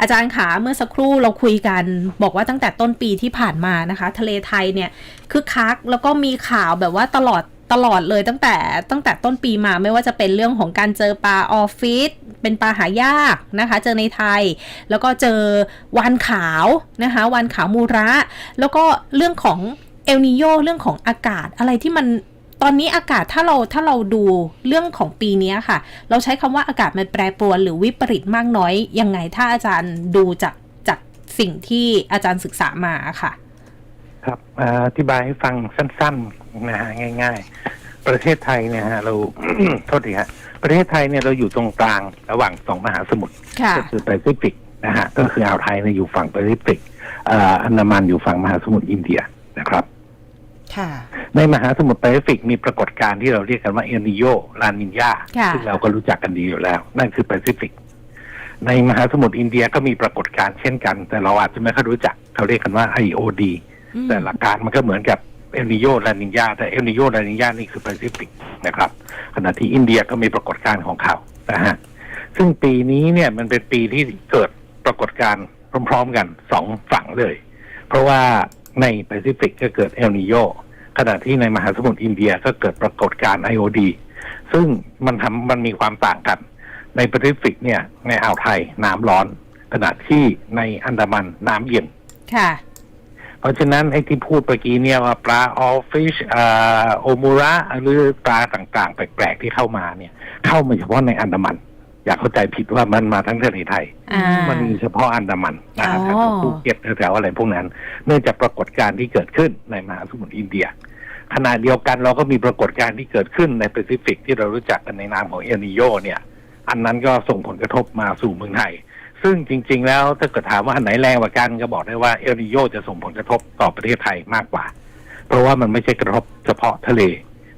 อาจารย์ขาเมื่อสักครู่เราคุยกัน บอกว่าตั้งแต่ต้นปีที่ผ่านมานะคะ ทะเลไทยเนี่ยคึกคักแล้วก็มีข่าวแบบว่าตลอดตลอดเลยตั้งแต่ตั้งแต่ต้นปีมาไม่ว่าจะเป็นเรื่องของการเจอปลาออฟฟิศเป็นปลาหายากนะคะ เจอในไทย แล้วก็เจอวานขาวนะคะวานขาวมูระ แล้วก็เรื่องของเอลนิโยเรื่องของอากาศอะไรที่มัน ตอนนี้อากาศถ้าเราถ้าเราดูเรื่องของปีนี้ค่ะ เราใช้คำว่าอากาศมันแปรปรวนหรือวิปริตมากน้อยยังไงถ้าอาจารย์ดูจากจากสิ่งที่อาจารย์ศึกษามาค่ะ ครับอ่าอธิบายให้ฟังสั้นๆนะฮะง่าย ๆ ประเทศไทยเนี่ยฮะเราโทษทีฮะประเทศไทยเนี่ยเราอยู่ตรงกลางระหว่างสองมหาสมุทรค่ะก็คือแปซิฟิกนะฮะก็คืออ่าวไทยเนี่ยอยู่ฝั่งแปซิฟิกอ่าอันดามันอยู่ฝั่งมหาสมุทรอินเดียนะครับค่ะ ในมหาสมุทรแปซิฟิกมีปรากฏการณ์ที่เราเรียกกันว่าเอลนิโยลานินยาค่ะซึ่งเราก็รู้จักกันดีอยู่แล้ว นั่นคือแปซิฟิก ในมหาสมุทรอินเดียก็มีปรากฏการณ์เช่นกัน แต่เราอาจจะไม่ค่อยรู้จักเขาเรียกกันว่า IOD อืมแต่หลักการมันก็เหมือนกับเอลนิโยลานินยาแต่เอลนิโยลานินยานี่คือแปซิฟิกนะครับ ขณะที่อินเดียก็มีปรากฏการณ์ของเขานะฮะซึ่งปีนี้เนี่ยมันเป็นปีที่เกิดปรากฏการณ์พร้อม ๆ กันสองฝั่งเลย เพราะว่า ในแปซิฟิกก็เกิดเอลนิโยขณะที่ในมหาสมุทรอินเดียก็เกิดปรากฏการณ์ IOD ซึ่งมันทำมันมีความต่างกัน ในแปซิฟิกเนี่ย ในอ่าวไทยน้ำร้อน ขณะที่ในอันดามันน้ำเย็นค่ะเพราะฉะนั้นไอ้ที่พูดเมื่อกี้เนี่ยว่าปลาออฟฟิชอ่าโอมูระหรือปลาต่างๆ แปลกๆที่เข้ามาเนี่ย เข้ามาเฉพาะในอันดามัน อย่าเข้าใจผิดว่ามันมาทั้งทะเลไทย อ่า มันมีเฉพาะอันดามันนะครัอ๋บอภูเก็ตแถวๆอะไรพวกนั้น เนื่องจากปรากฏการณ์ที่เกิดขึ้นในมหาสมุทรอินเดีย ขณะเดียวกันเราก็มีปรากฏการณ์ที่เกิดขึ้นในแปซิฟิกที่เรารู้จักกันในนามของเอลนิโยเนี่ย อันนั้นก็ส่งผลกระทบมาสู่เมืองไทย ซึ่งจริง ๆ แล้วถ้าเกิดถามว่าอันไหนแรงกว่ากันก็บอกได้ว่าเอลนิโยจะส่งผลกระทบต่อประเทศไทยมากกว่า เพราะว่ามันไม่ใช่กระทบเฉพาะทะเล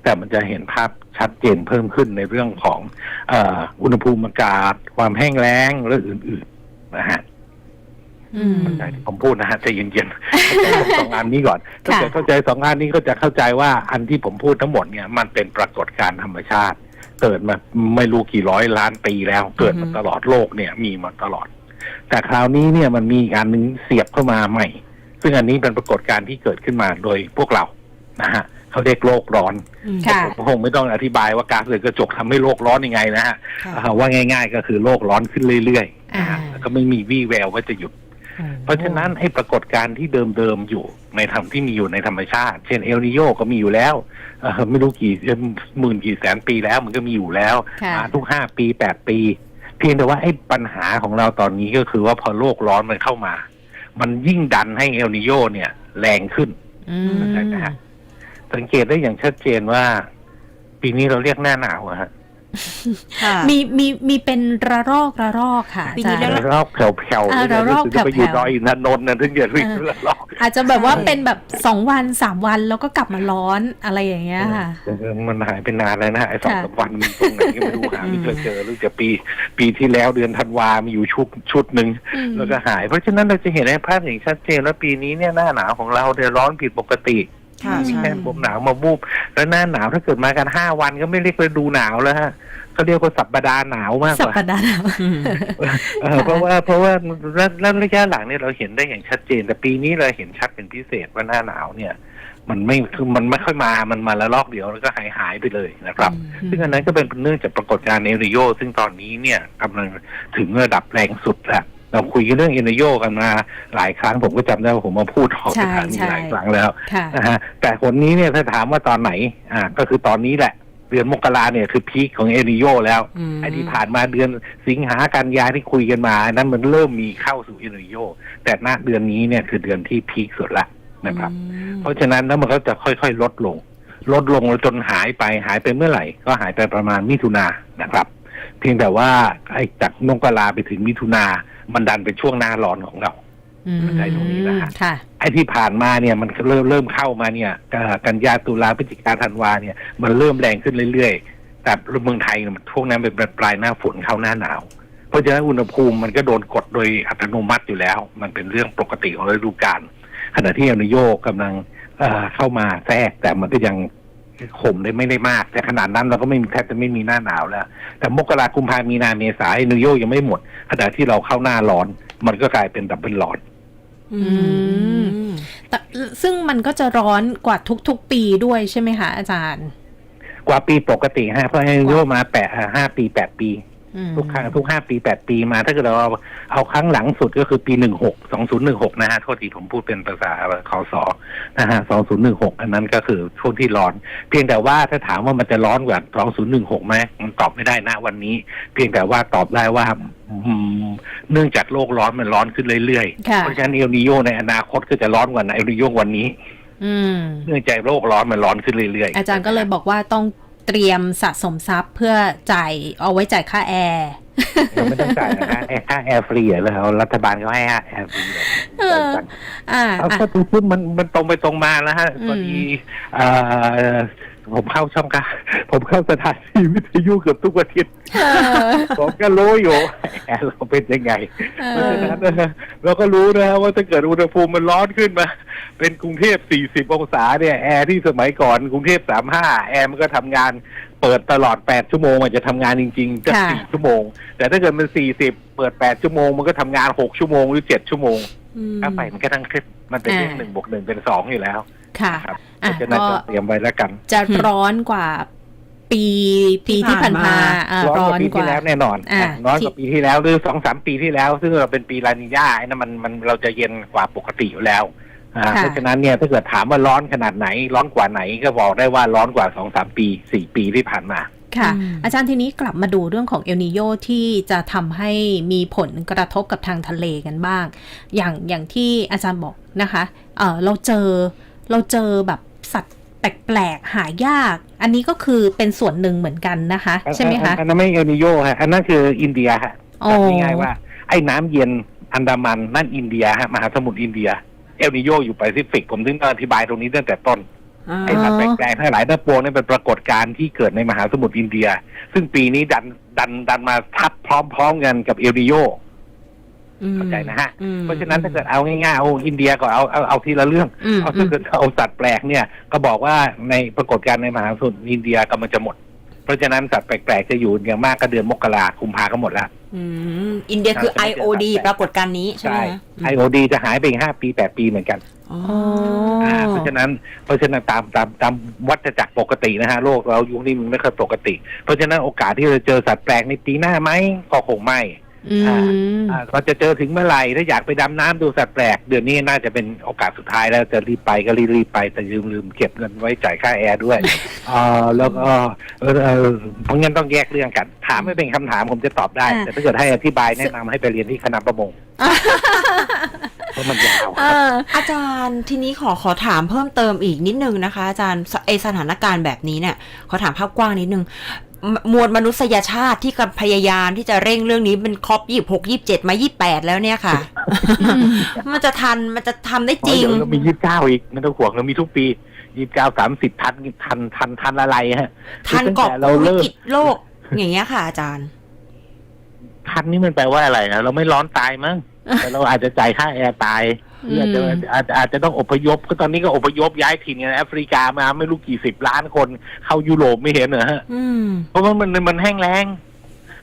แต่มันจะเห็นภาพชัดเจนเพิ่มขึ้นในเรื่องของเอ่ออุณหภูมิอากาศ ความแห้งแล้งและอื่นๆนะฮะอืมเข้าใจที่ผมพูดนะฮะใจเย็นๆเข้าใจสองอันนี้ก่อนถ้าค่ะเกิดเข้าใจสองอันนี้ก็จะเข้าใจว่าอันที่ผมพูดทั้งหมดเนี่ย มันเป็นปรากฏการณ์ธรรมชาติ เกิดมาไม่รู้กี่ร้อยล้านปีแล้ว เกิดมาตลอดโลกเนี่ยมีมาตลอด แต่คราวนี้เนี่ยมันมีอีกอันหนึ่งเสียบเข้ามาใหม่ ซึ่งอันนี้เป็นปรากฏการณ์ที่เกิดขึ้นมาโดยพวกเรานะฮะ เขาเรียกโลกร้อนค่ะผมคงไม่ต้องอธิบายว่าก๊าซเรือนกระจกทำให้โลกร้อนยังไงนะฮะค่ะอ่าว่าง่าย ๆ ก็คือโลกร้อนขึ้นเรื่อยๆนะฮะอ่าแล้วก็ไม่มีวี่แววว่าจะหยุด เพราะฉะนั้นไอ้ปรากฏการณ์ที่เดิมๆอยู่ในธรรมที่มีอยู่ในธรรมชาติ เช่นเอลนิโยก็มีอยู่แล้วเอ่อไม่รู้กี่หมื่นกี่แสนปีแล้ว มันก็มีอยู่แล้วค่ะอ่าทุกห้าปีแปดปี เพียงแต่ว่าไอ้ปัญหาของเราตอนนี้ก็คือว่าพอโลกร้อนมันเข้ามา มันยิ่งดันให้เอลนิโยเนี่ย แรงขึ้นอืมเข้าใจไหมฮะ สังเกตได้อย่างชัดเจนว่า ปีนี้เราเรียกหน้าหนาวอะฮะค่ะ มีมีมีเป็นระรอกระรอกค่ะปีนี้ อาจารย์แล้วรอบแผ่วๆอ่าเลยระลอกรู้สึกจะไปอยู่แผ่วๆดอยอินทนนท์นะถึงจะเรียกเออระลอกอาจจะแบบว่าใช่เป็นแบบสองวันสามวันแล้วก็กลับมาร้อนอะไรอย่างเงี้ยค่ะ เออมันหายไปนานแล้วนะไอ้สองค่ะ สามวันมันตรงไหนก็ไม่รู้หาไม่อืมเคยเจอหรือจะปี ปีที่แล้วเดือนธันวามีอยู่ชุดชุดหนึ่ง อืมแล้วก็หาย เพราะฉะนั้นเราจะเห็นได้ภาพอย่างชัดเจนว่าปีนี้เนี่ยหน้าหนาวของเราเนี่ยร้อนผิดปกติ ค่ะมีใช่ แค่ลมหนาวมาบูบแล้วหน้าหนาวถ้าเกิดมากันห้าวันก็ไม่เรียกว่าดูหนาวแล้วฮะเขาเรียกว่าสัปดาห์หนาวมากสักปว่า ดาห์หนาว เออเพราะว่าเพราะว่าแล้วระยะหลังเนี่ยเราเห็นได้อย่างชัดเจน แต่ปีนี้เราเห็นชัดเป็นพิเศษว่าหน้าหนาวเนี่ย มันไม่คือมันไม่ค่อยมามันมาแล้วรอบเดียวแล้วก็หายหายไปเลยนะครับซึ่งอันนั้นก็เป็นเนื่องจากปรากฏการณ์เอริโยซึ่งตอนนี้เนี่ยกำลังถึงระดับแรงสุดแล้ว เราคุยกันเรื่องเอริโยกันมาหลายครั้งผมก็จำได้ว่าผมมาพูดออกใช่สถานีใช่หลายครั้งแล้วค่ะนะฮะแต่คนนี้เนี่ยถ้าถามว่าตอนไหนอ่าก็คือตอนนี้แหละเดือนมกราเนี่ยคือพีคของเอริโยแล้วอืมไอ้ที่ผ่านมาเดือนสิงหากันยาที่คุยกันมาอันนั้นมันเริ่มมีเข้าสู่เอริโยแต่ณเดือนนี้เนี่ยคือเดือนที่พีคสุดละนะครับ เพราะฉะนั้นแล้วมันก็จะค่อยๆ ลดลง ลดลงจนหายไปหายไปเมื่อไหร่ ก็หายไปประมาณมิถุนานะครับ เพียงแต่ว่าไอ้จากมกราไปถึงมิถุนา มันดันเป็นช่วงหน้าร้อนของเราอืมเข้าใจตรงนี้นะฮะค่ะไอ้ที่ผ่านมาเนี่ยมันเริ่มเริ่มเข้ามาเนี่ยเอ่อกันยาตุลาพฤศจิกาธันวาเนี่ย มันเริ่มแรงขึ้นเรื่อยๆ แต่เมืองไทยเนี่ยมันช่วงนั้นเป็นปลายหน้าฝนเข้าหน้าหนาว เพราะฉะนั้นอุณหภูมิมันก็โดนกดโดยอัตโนมัติอยู่แล้ว มันเป็นเรื่องปกติของฤดูกาลขณะที่เอลนิโยกำลังเอ่อเข้ามาแทรกแต่มันก็ยัง ข่มได้ไม่ได้มาก แต่ขนาดนั้นเราก็ไม่มีแทบจะไม่มีหน้าหนาวแล้ว แต่มกราคุมพามีนาเมษาเอลนิโยยังไม่หมดขณะที่เราเข้าหน้าร้อน มันก็กลายเป็นดับเบิลร้อนอืมแต่ซึ่งมันก็จะร้อนกว่าทุกๆปีด้วยใช่ไหมคะอาจารย์ กว่าปีปกติฮะเพราะเอลนิโยมาแปดห้าปีแปดปีอืม ทุกครั้งทุกห้าปีแปดปีมา ถ้าเกิดเราเอาเอาครั้งหลังสุดก็คือปีหนึ่งหกสองศูนย์หนึ่งหกนะฮะโทษทีผมพูดเป็นภาษาคอสอนะฮะสองศูนย์หนึ่งหกอันนั้นก็คือช่วงที่ร้อน เพียงแต่ว่าถ้าถามว่ามันจะร้อนกว่าสองศูนย์หนึ่งหกไหมมันตอบไม่ได้นะวันนี้ เพียงแต่ว่าตอบได้ว่าอืมเนื่องจากโลกร้อนมันร้อนขึ้นเรื่อยๆค่ะเพราะฉะนั้นเอลนิโยในอนาคตก็จะร้อนกว่าเอลนิโยวันนี้อืมเนื่องจากโลกร้อนมันร้อนขึ้นเรื่อยๆ อาจารย์ก็เลยบอกว่าต้อง เตรียมสะสมทรัพย์เพื่อจ่ายเอาไว้จ่ายค่าแอร์ยังไม่ต้องจ่ายนะฮะไอ้ค่าแอร์ฟรีเหรอรัฐบาลเขาให้ค่าแอร์ฟรีเลยเอออ่าเอาอะก็ดูขึ้นมันมันตรงไปตรงมาแล้วฮะอืมพอดีเอ่อผมเข้าช่องค่ะผมเข้าสถานีวิทยุเกือบทุกอาทิตย์เออผมก็รู้อยู่แอร์เราเป็นยังไงเอเพราะอฉะนั้นนะฮะเราก็รู้นะฮะว่าถ้าเกิดอุณหภูมิมันร้อนขึ้นมา เป็นกรุงเทพ 40 องศาเนี่ยแอร์ที่สมัยก่อนกรุงเทพ 35 แอร์มันก็ทำงานเปิดตลอด 8 ชั่วโมงมันจะทำงานจริงๆจะค่ะ4ชั่วโมง แต่ถ้าเกิดมัน 40 เปิด 8 ชั่วโมง มันก็ทำงาน 6 ชั่วโมงหรือ 7 ชั่วโมงค่าไฟมันก็ทั้งคลิปมันเป็นเลขหนึ่งบวกหนึ่งเป็นสองอยู่แล้ว ค่ะครับเพอะราะฉะนั้นก็ก็เตรียมไว้แล้วกัน จะร้อนกว่าปีปีที่ผ่านมาอ่าร้อนร้กอว่านปีกที่ว่าแล้วแน่นอนอ่าร้อนกว่าปีที่แล้วหรือสองสามปีที่แล้ว ซึ่งเราเป็นปีลานิญาไอ้นั่นมันมันเราจะเย็นกว่าปกติอยู่แล้วอ่าค่ะ เพราะฉะนั้นเนี่ยถ้าเกิดถามว่าร้อนขนาดไหน ร้อนกว่าไหนก็บอกได้ว่าร้อนกว่าสองสามปีสี่ปีที่ผ่านมาค่ะอืมอาจารย์ทีนี้กลับมาดูเรื่องของเอลนิโยที่จะทำให้มีผลกระทบกับทางทะเลกันบ้าง อย่างอย่างที่อาจารย์บอกนะคะเออเราเจอเราเจอแบบสัตว์แปลกๆหายาก อันนี้ก็คือเป็นส่วนหนึ่งเหมือนกันนะคะ ใช่ไหมคะอันนั้นไม่เอลนิโยฮะอันนั้นคืออินเดียฮะโอ้ง่ายๆว่าไอ้น้ำเย็นอันดามันนั่นอินเดียฮะมหาสมุทรอินเดีย เอลนิโยอยู่แปซิฟิก ผมถึงอธิบายตรงนี้ตั้งแต่ต้นไอ้สัตว์แปลกๆทั้งหลายทั้งปวงนี่เป็นปรากฏการณ์ที่เกิดในมหาสมุทรอินเดีย ซึ่งปีนี้ดันดันดันมาทับพร้อมๆกันกับเอลนิโยเข้าใจนะฮะอืมเพราะฉะนั้นถ้าเกิดเอาง่ายๆเอาอินเดียก็เอาเอาเอาทีละเรื่องอืมเอาถ้าเกิดเอาสัตว์แปลกเนี่ย ก็บอกว่าในปรากฏการณ์ในมหาสมุทรอินเดียกำลังจะหมดเพ ราะฉะนั้นสัตว์แปลกๆจะอยู่อย่างมากก็เดือนมกราคุมภาก็หมดแล้วอืมอินเดียคือครับ IOD ปรากฏการณ์นี้ใช่ไหมใช่คะไอโอดีจะหายไปอีกห้าปีแปดปีเหมือนกันอ๋ออ่าเพราะฉะนั้นเพราะฉะนั้นตามตามตามวัฏจักรปกตินะฮะโลกเรายุคนี้มันไม่ค่อยปกติ เพราะฉะนั้นโอกาสที่จะเจอสัตว์แปลกในปีหน้าไหมก็คงไม่ อืมอ่าเราจะเจอถึงเมื่อไหร่ถ้าอยากไปดำน้ำดูสัตว์แปลก เดือนนี้น่าจะเป็นโอกาสสุดท้ายแล้วจะรีบไปก็รีบๆไปแต่ลืมลืมเก็บเงินไว้จ่ายค่าแอร์ด้วยอ่าแล้วก็เออเออเพราะงั้นต้องแยกเรื่องกัน ถามไม่เป็นคำถามผมจะตอบได้ อ่า แต่ถ้าเกิดให้อธิบายแนะนำให้ไปเรียนที่คณะประมงเพราะมันยาวเอออาจารย์ทีนี้ขอขอถามเพิ่มเติมอีกนิดนึงนะคะ อาจารย์สไอสถานการณ์แบบนี้เนี่ยขอถามภาพกว้างนิดนึง มมวลมนุษยชาติที่กำลังพยายามที่จะเร่งเรื่องนี้เป็นครบยี่หกยี่เจ็ดมายี่แปดแล้วเนี่ยค่ะ มันจะทันมันจะทำได้จริงเดี๋ยวเรามียี่สิบเก้าอีกไม่ต้องห่วงเรามีทุกปียี่สิบเก้าสามสิบทันทันทันทันอะไรฮะ ทันตั้งกอบแต่เรากู้วิเลิกกฤตโลก อย่างเงี้ยค่ะอาจารย์ ทันนี่มันแปลว่าอะไรนะเราไม่ร้อนตายมั้ง แต่เราอาจจะจ่ายค่าแอร์ตายหรืออาจจะอืมอาจจะอาจจะต้องอพยพก็ตอนนี้ก็อพยพย้ายถิ่นกันแอฟริกามาไม่รู้กี่สิบล้านคนเข้ายุโรปไม่เห็นเหรอฮะอืม เพราะว่ามันมันแห้งแล้ง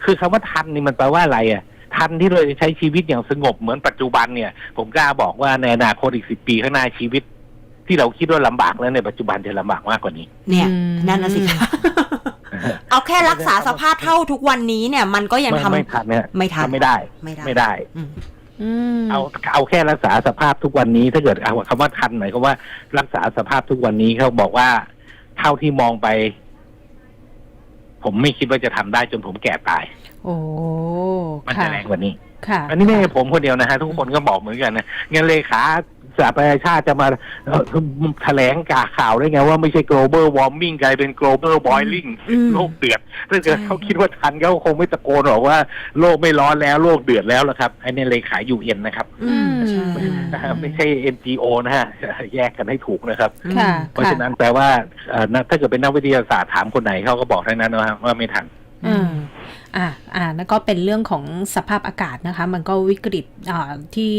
คือคำว่าทันนี่มันแปลว่าอะไรอะ ทันที่เราจะใช้ชีวิตอย่างสงบเหมือนปัจจุบันเนี่ย ผมกล้าบอกว่าในอนาคตอีกสิบปีข้างหน้าชีวิต ที่เราคิดว่าลำบากแล้วในปัจจุบันจะลำบากมากกว่านี้ เนี่ย อืม นั่นนะสิคะเอาแค่รักษาสภาพเท่าทุกวันนี้เนี่ย มันก็ยังไม่ทำไม่ทันเนี่ยไม่ทันทำไม่ได้ ไม่ได้ ไม่ได้ อืม อืมเอาเอาแค่รักษาสภาพทุกวันนี้ ถ้าเกิดเอาคำว่าทันหมายความว่ารักษาสภาพทุกวันนี้เขาบอกว่า เท่าที่มองไป ผมไม่คิดว่าจะทำได้จนผมแก่ตาย โอ้มันค่ะจะแรงกว่านี้ ค่ะ อันนี้ไม่ใช่ผมคนเดียวนะฮะทุกคนก็บอกเหมือนกันนะงั้นเลขา สหประชาชาติจะมาเอ่อแถลงกาข่าวได้ไงว่าไม่ใช่ global warming กลายเป็น global boiling อืมโลกเดือดถ้าเกิดใช่เขาคิดว่าทันเขาคงไม่ตะโกนหรอกว่า โลกไม่ร้อนแล้วโลกเดือดแล้วละครับไอ้นี่เลขายูเอ็นนะครับอืมใช่นะฮะไม่ใช่ NGO นะฮะแยกกันให้ถูกนะครับค่ะเพราะฉะนั้นแปลว่าเอ่อนักถ้าเกิดเป็นนักวิทยาศาสตร์ถามคนไหนเขาก็บอกทั้งนั้นนะฮะว่าไม่ทัน อืมอ่าอ่าแล้วก็เป็นเรื่องของสภาพอากาศนะคะ มันก็วิกฤตอ่าที่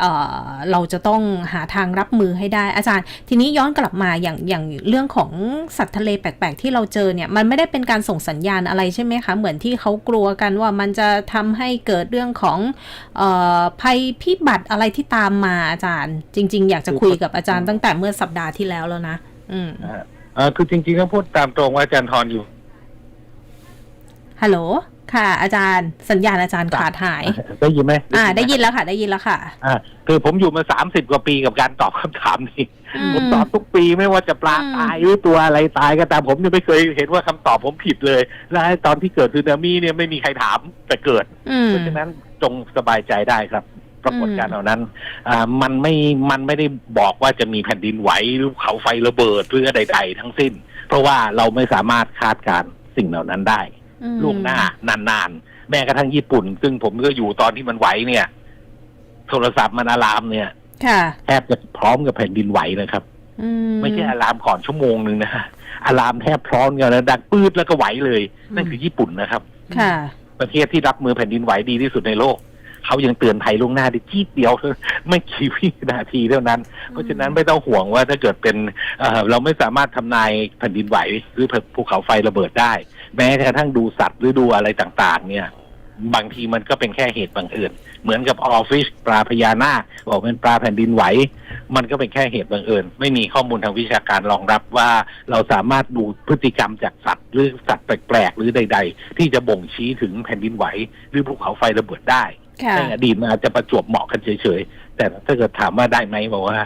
เอ่อเราจะต้องหาทางรับมือให้ได้อาจารย์ ทีนี้ย้อนกลับมาอย่างอย่างเรื่องของสัตว์ทะเลแปลกๆ ที่เราเจอเนี่ยมันไม่ได้เป็นการส่งสัญญาณอะไรใช่ไหมคะเหมือนที่เขากลัวกันว่ามันจะทำให้เกิดเรื่องของเอ่อภัยพิบัติอะไรที่ตามมาอาจารย์ จริง ๆ อยากจะคุยกับอาจารย์ตั้งแต่เมื่อสัปดาห์ที่แล้วแล้วนะ อืมนะฮะเอ่อคือจริงๆต้องพูดตามตรงว่าอาจารย์ทรอยู่ ฮัลโหล ค่ะ อาจารย์ สัญญาณอาจารย์ขาดหาย ได้ยินไหมอ่า ได้หมยินแล้วค่ะ ได้ยินแล้วค่ะ อ่า คือผมอยู่มาสามสิบกว่าปีกับการตอบคำถามนี้อืมผมตอบทุกปีไม่ว่าจะปลาอืมตายหรือตัวอะไรตายก็ตามผมยังไม่เคยเห็นว่าคำตอบผมผิดเลย และไอ้ตอนที่เกิดสึนามิเนี่ยไม่มีใครถามแต่เกิดอืมเพราะฉะนั้นจงสบายใจได้ครับปรากฏการณ์เหล่านั้นอ่ามันไม่ มันไม่ได้บอกว่าจะมีแผ่นดินไหวหรือเขาไฟระเบิดหรือใด ๆ ทั้งสิ้น เพราะว่าเราไม่สามารถคาดการณ์สิ่งเหล่านั้นได้อืม ล่วงหน้านานๆ แม้กระทั่งญี่ปุ่น ซึ่งผมก็อยู่ตอนที่มันไหวเนี่ย โทรศัพท์มันอะลามเนี่ยค่ะแทบจะพร้อมกับแผ่นดินไหวนะครับอืไม่ใช่อะลามก่อนชั่วโมงหนึ่งนะฮะอะลามแทบพร้อมกันแล้วดังปืดแล้วก็ไหวเลย นั่นคือญี่ปุ่นนะครับ ค่ะ ประเทศที่รับมือแผ่นดินไหวดีที่สุดในโลกเขายังเตือนภัยล่วงหน้าได้ทีเดียวไม่กี่วินาทีเท่านั้น เพราะฉะนั้นไม่ต้องห่วงว่าถ้าเกิดเป็นเอ่อเราไม่สามารถทำนายแผ่นดินไหวหรือภูเขาไฟระเบิดได้ แม้กระทั่งดูสัตว์หรือดูอะไรต่าง ๆ เนี่ย บางทีมันก็เป็นแค่เหตุบังเอิญเหมือนกับออฟฟิศปลาพญานาคบอกเป็นปลาแผ่นดินไหว มันก็เป็นแค่เหตุบังเอิญไม่มีข้อมูลทางวิชาการรองรับว่าเราสามารถดูพฤติกรรมจากสัตว์ หรือสัตว์แปลกๆหรือใด ๆ ที่จะบ่งชี้ถึงแผ่นดินไหว หรือภูเขาไฟระเบิดได้ค่ะในอดีตมันอาจจะประจวบเหมาะกันเฉยๆแต่ถ้าเกิดถามว่าได้ไหมบอกว่า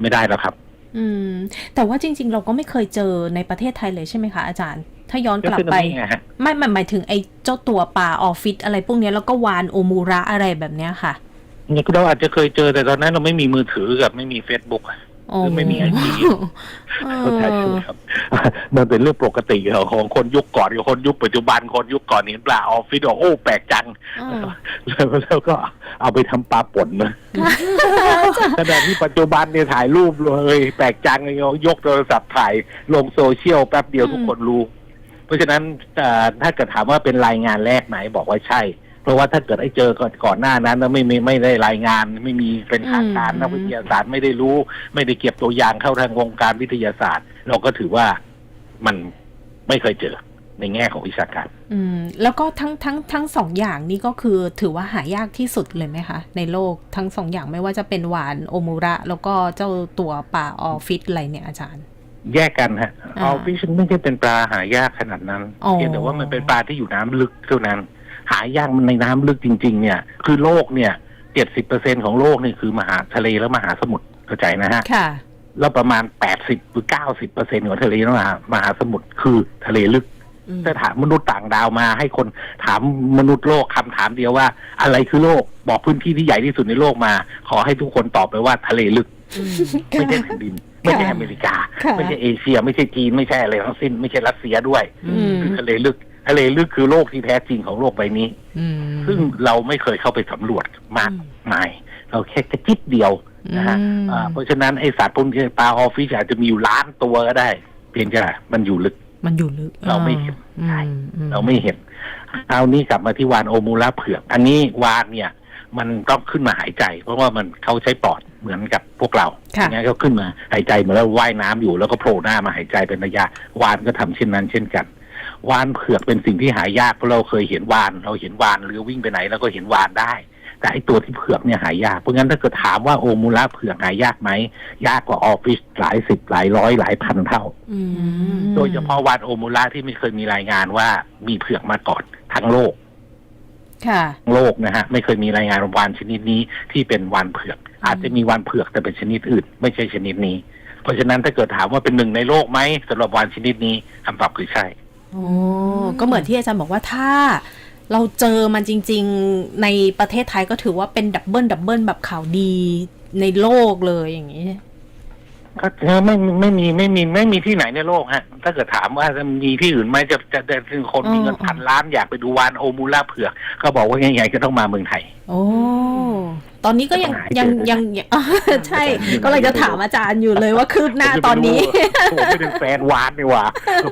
ไม่ได้แล้วครับ อืม แต่ว่าจริง ๆ เราก็ไม่เคยเจอในประเทศไทยเลยใช่ไหมคะอาจารย์ ถ้าย้อนกลับก็คือไปนี่ไงฮะไม่ไม่หมายถึงไอ้เจ้าตัวปลาออฟฟิศอะไรพวกเนี้ยแล้วก็วานโอมูระอะไรแบบเนี้ยค่ะเนี่ยเราอาจจะเคยเจอแต่ตอนนั้นเราไม่มีมือถือกับไม่มีเฟซบุ๊กโอ้คือไม่มี IG เอเข้าใจอใช่ไหมครับ มันเป็นเรื่องปกติของคนยุคก่อนกับคนยุคปัจจุบันคนยุคก่อนเห็นปลาออฟฟิศบอกโอ้แปลกจังเออแล้วแล้วก็เอาไปทำปลาป่นนะขณะที่ปัจจุบันเนี่ยถ่ายรูปเลย แปลกจังเลยยกโทรศัพท์ถ่ายลงโซเชียลแป๊บเดียวอืมทุกคนรู้ เพราะฉะนั้นเอ่อถ้าเกิดถามว่าเป็นรายงานแรกไหมบอกว่าใช่ เพราะว่าถ้าเกิดไอ้เจอก่อนก่อนหน้านั้นแล้วไม่ไม่ไม่ได้รายงาน ไม่มีเป็นทางการนักวิทยาศาสตร์ไม่ได้รู้ ไม่ได้เก็บตัวอย่างเข้าทางวงการวิทยาศาสตร์ เราก็ถือว่ามันไม่เคยเจอในแง่ของวิชาการ อืม แล้วก็ทั้งทั้งทั้งสองอย่างนี้ก็คือถือว่าหายากที่สุดเลยไหมคะ ในโลกทั้งสองอย่างไม่ว่าจะเป็นหวานโอมูระ แล้วก็เจ้าตัวปลาออฟฟิศอะไรเนี่ยอาจารย์ แยกกันฮะอ่าออฟฟิชไม่ใช่เป็นปลาหายากขนาดนั้นอ๋อเพียงแต่ว่ามันเป็นปลาที่อยู่น้ำลึกเท่านั้น หายากมันในน้ำลึกจริง ๆ เนี่ย คือโลกเนี่ยเจ็ดสิบเปอร์เซ็นของโลกนี่คือมหาทะเลและมหาสมุทรเข้าใจนะฮะค่ะแล้วประมาณแปดสิบหรือเก้าสิบเปอร์เซ็นของทะเลและมหามหาสมุทรคือทะเลลึกอืมถ้าถามมนุษย์ต่างดาวมาให้คนถามมนุษย์โลกคำถามเดียวว่า อะไรคือโลกบอกพื้นที่ที่ใหญ่ที่สุดในโลกมา ขอให้ทุกคนตอบไปว่าทะเลลึกอืมไม่ใช่แผ่นดิน ไม่ใช่อเมริกา ค่ะไม่ใช่เอเชีย ไม่ใช่จีนไม่ใช่อะไรทั้งสิ้น ไม่ใช่รัสเซียด้วยอืม คือทะเลลึกทะเลลึกคือโลกที่แท้จริงของโลกใบนี้ อืม ซึ่งเราไม่เคยเข้าไปสำรวจมากมาย เราแค่กระจิบเดียวนะฮะอืม อ่าเพราะฉะนั้นไอสัตว์พวกนี้ปลาออฟฟิศอาจจะมีอยู่ล้านตัวก็ได้ เพียงแต่มันอยู่ลึก มันอยู่ลึกเราไม่เห็นอืมอืมเราไม่เห็นคราวนี้กลับมาที่วานโอมูระเผือก อันนี้วานเนี่ย มันต้องขึ้นมาหายใจ เพราะว่ามันเขาใช้ปอดเหมือนกับพวกเราค่ะอย่างนี้นเขาขึ้นมาหายใจเหมือนเราว่ายน้ำอยู่แล้วก็โผล่หน้ามาหายใจเป็นระยะวานก็ทำเช่นนั้น เช่นกันวานเผือกเป็นสิ่งที่หายากเพราะเราเคยเห็นวาน เราเห็นวานเรือวิ่งไปไหนแล้วก็เห็นวานได้ แต่ไอตัวที่เผือกเนี่ยหายากเพราะงั้นถ้าเกิดถามว่าโอมูระเผือกหายากไหมยากกว่าออฟฟิศหลายสิบหลายร้อยหลายพันเท่าอืมโดยเฉพาะวานโอมูระที่ไม่เคยมีรายงานว่ามีเผือกมาก่อนทั้งโลกค่ะ โลกนะฮะไม่เคยมีรายงานวานชนิดนี้ที่เป็นวานเผือก อาจจะมีวานเผือกแต่เป็นชนิดอื่น ไม่ใช่ชนิดนี้ เพราะฉะนั้นถ้าเกิดถามว่าเป็นหนึ่งในโลกไหมสำหรับวานชนิดนี้คำตอบคือใช่โอ้ก็เหมือนที่อาจารย์บอกว่าถ้าเราเจอมันจริง ๆ ในประเทศไทยก็ถือว่าเป็นดับเบิลดับเบิลแบบข่าวดีในโลกเลยอย่างนี้ ก็ไม่ไม่มีไม่มีไม่มีที่ไหนในโลกฮะ ถ้าเกิดถามว่าจะมีที่อื่นไหมจะจะจะจะคนมีเงินอ๋อพันล้านอยากไปดูวานโอมูล่าเผือก ก็บอกว่ายังไงก็ต้องมาเมืองไทย โอ้ตอนนี้ก็ยังจะหายยังเจอยังยังอ๋อใช่ก็เลยจะถามอาจารย์อยู่เลยว่าคืบหน้าตอนนี้ผมไม่เป็นแฟนวานนี่หว่า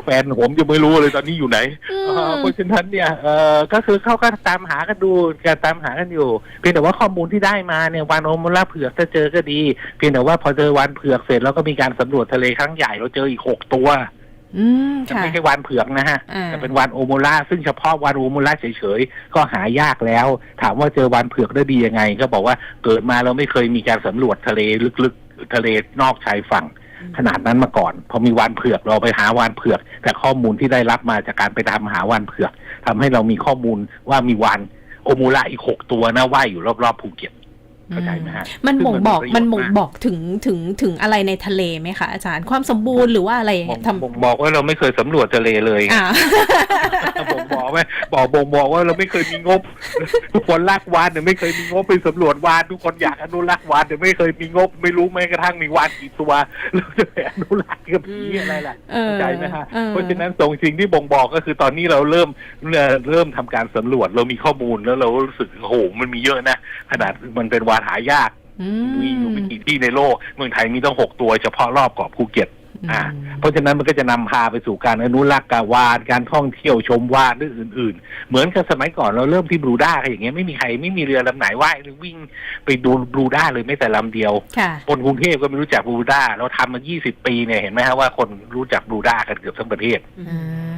แฟนผมยังไม่รู้เลยตอนนี้อยู่ไหนอืมเอ่อเพราะฉะนั้นเนี่ยเออก็คือเขาก็ตามหากันดูการตามหากันอยู่ เพียงแต่ว่าข้อมูลที่ได้มาเนี่ยวานโอมูล่าเผือกถ้าเจอก็ดี เพียงแต่ว่าพอเจอวานเผือกเสร็จแล้วก็มีการสำรวจทะเลครั้งใหญ่เราเจออีกหกตัว อืมจะค่ะ ไม่ใช่วานเผือกนะฮะอ่าจะเป็นวานโอโมล่าซึ่งเฉพาะวานโอโมล่าเฉยๆ ก็หายากแล้ว ถามว่าเจอวานเผือกได้ดียังไง ก็บอกว่าเกิดมาเราไม่เคยมีการสำรวจทะเลลึกๆ ทะเลนอกชายฝั่ง ขนาดนั้นมาก่อน พอมีวานเผือกเราไปหาวานเผือก แต่ข้อมูลที่ได้รับมาจากการไปทำหาวานเผือกทำให้เรามีข้อมูลว่ามีวานโอโมล่าอีกหกตัวนะว่ายอยู่รอบๆภูเก็ต เข้าใจไหมฮะมันบ่งบอกซึ่งมันประโยชบ่งมากบอกถึงถึงถึงอะไรในทะเลไหมคะอาจารย์ความสมบูรณ์หรือว่าอะไรอย่างบ่เงี้งยทำบ่งบอกว่าเราไม่เคยสำรวจทะเลเลยอ่าบ่งบอกไหมบอกบ่งบอกว่าเราไม่เคยมีงบ ทุกคนรักวานแต่ไม่เคยมีงบไปสำรวจวานทุกคนอยากอนุรักษ์วานแต่ไม่เคยมีงบ ไม่รู้แม้กระทั่งมีวานกี่ตัวเราจะไปอนุรักษ์กับผีอะไรล่ะเออเข้าใจไหมฮะออเพราะฉะนั้นตรงสิ่งที่บ่งบอกก็คือตอนนี้เราเริ่มเริ่มเริ่มทำการสำรวจเรามีข้อมูลแล้วเรารู้สึกโอ้โหมันมีเยอะนะขนาดมันเป็นวานหายากอืมีอยู่ไม่กี่ที่ในโลก เมืองไทยมีต้องหกตัวเฉพาะรอบเกาะภูเก็ตอ่าอืมเพราะฉะนั้นมันก็จะนำพาไปสู่การอนุรักษ์การวานการท่องเที่ยวชมวานเรื่องอื่น ๆ เหมือนกับสมัยก่อนเราเริ่มที่บรูด้าค่ะอย่างเงี้ยไม่มีใครไม่มีเรือลำไหนว่ายหรือวิ่งไปดูบรูด้าเลยไม่แต่ลำเดียวค่ะคนกรุงเทพก็ไม่รู้จักบรูด้าเราทำมา 20 ปีเนี่ยเห็นไหมฮะว่าคนรู้จักบรูด้ากันเกือบทั้งประเทศอืมอ่า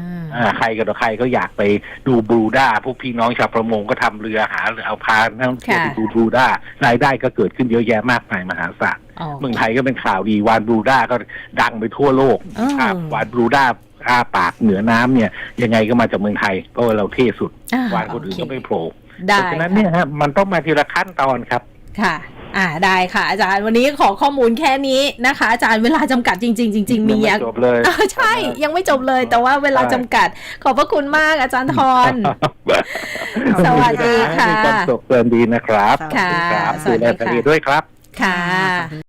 ใครก็ต่อใครก็อยากไปดูบรูด้าพวกพี่น้องชาวประมงก็ทำเรือหาเอาพานักท่องเที่ยวไปค่ะดูบรูด้ารายได้ก็เกิดขึ้นเยอะแยะมากมายมหาศาลอ๋อเมืองไทยก็เป็นข่าวดีวานบรูด้าก็ดังไปทั่วโลกอ๋ออ่าวานบรูด้าอ้าปากเหนือน้ำเนี่ย ยังไงก็มาจากเมืองไทยเพราะว่าเราเท่สุดอ่วานคนอื่นก็ไม่โผล่ได้เพราะฉะนั้นเนี่ยฮะมันต้องมาทีละขั้นตอนครับค่ะ อ่าได้ค่ะ อาจารย์วันนี้ขอข้อมูลแค่นี้นะคะ อาจารย์เวลาจำกัดจริง ๆ จริง ๆ มียัยังงจบเลยอ่าใช่ยังไม่จบเลย แต่ว่าเวลาจำกัด ขอบพระคุณมากอาจารย์ทรสวัสดีค่ะมีความสุขเกินดีนะครับค่ะครับสวัสดีดูแลทะเลค่ะด้วยครับ ค่ะ